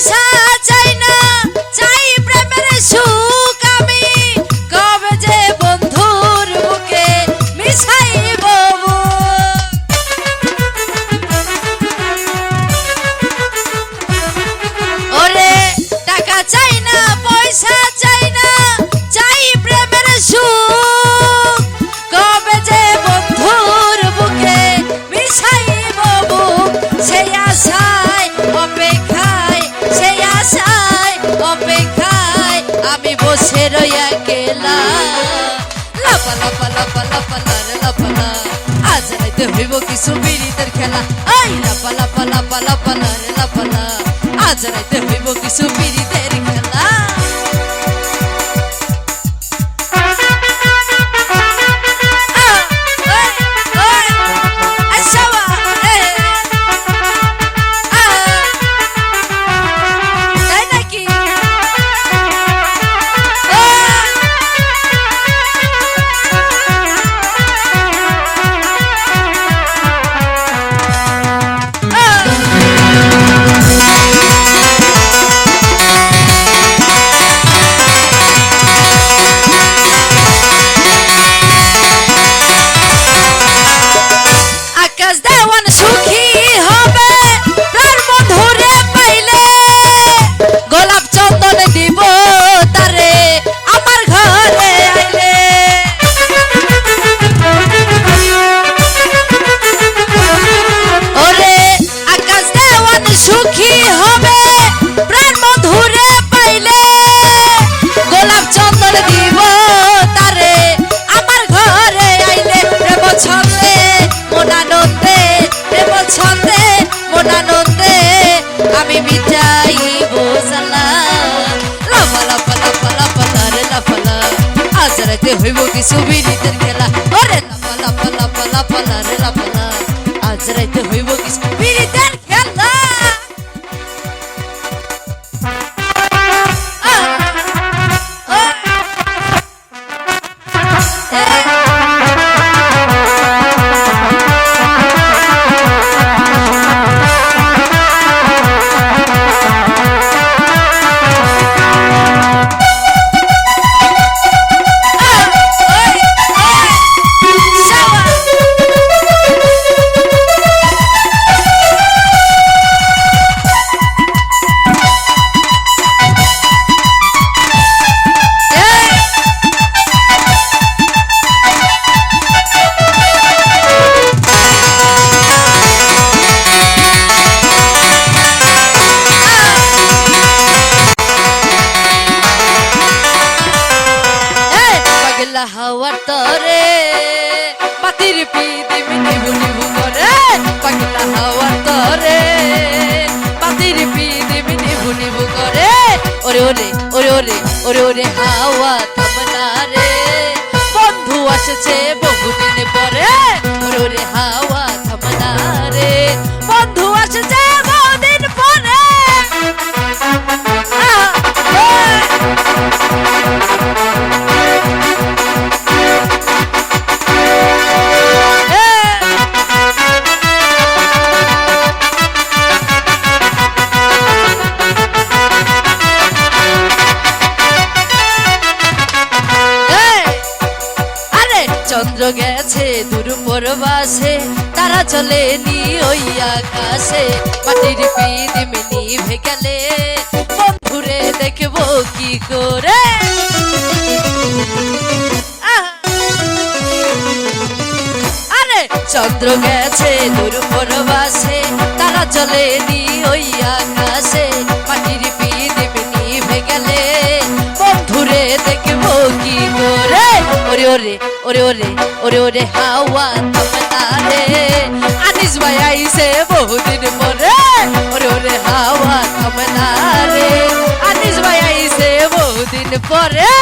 পয়সা আমি বসে রইয়া গেলা লাপা লাপা লাপা লাপা লারে লাপা লা আজ রাইতে হইব কিছু বিড়িতের খেলা। আই লাপা লাপা লাপা লাপা লারে লাপা লা আজ রাইতে হইব কিছু বিড়িতের খেলা। রাতে হইব কিছু বিনীতের খেলা। ওরে লাফা লাফা লাফা লাফা লারে লাফা লা। আজ রাতে পাগলা হাওয়ার তরে পাতির পি পিদি নিবু নিবু করে, পাগলা হাওয়ার তরে পাতির পি পিদি নিবু নিবু করে। ওরে ওরে ওরে ওরে ওরে ওরে, হাওয়া থামনা রে। বন্ধু আসছে বহুদিন পরে, ওরে ওরে, হাওয়া চন্দ্র গেছে দূর পরবাসে তারা চলে নি ওই আকাশে। মাটির পিদিমিনি ভেগেলে বন্ধুরে দেখব কি করে? আরে! চন্দ্র গেছে দূর পরবাসে তারা চলে নি ওই আকাশে। ওরে ওরে ওরে ওরে ওরে হাওয়া থামনা রে আনিস ভাই আইসে বহুদিন পরে ওরে ওরে হাওয়া থামনা রে আনিস ভাই আইসে বহুদিন পরে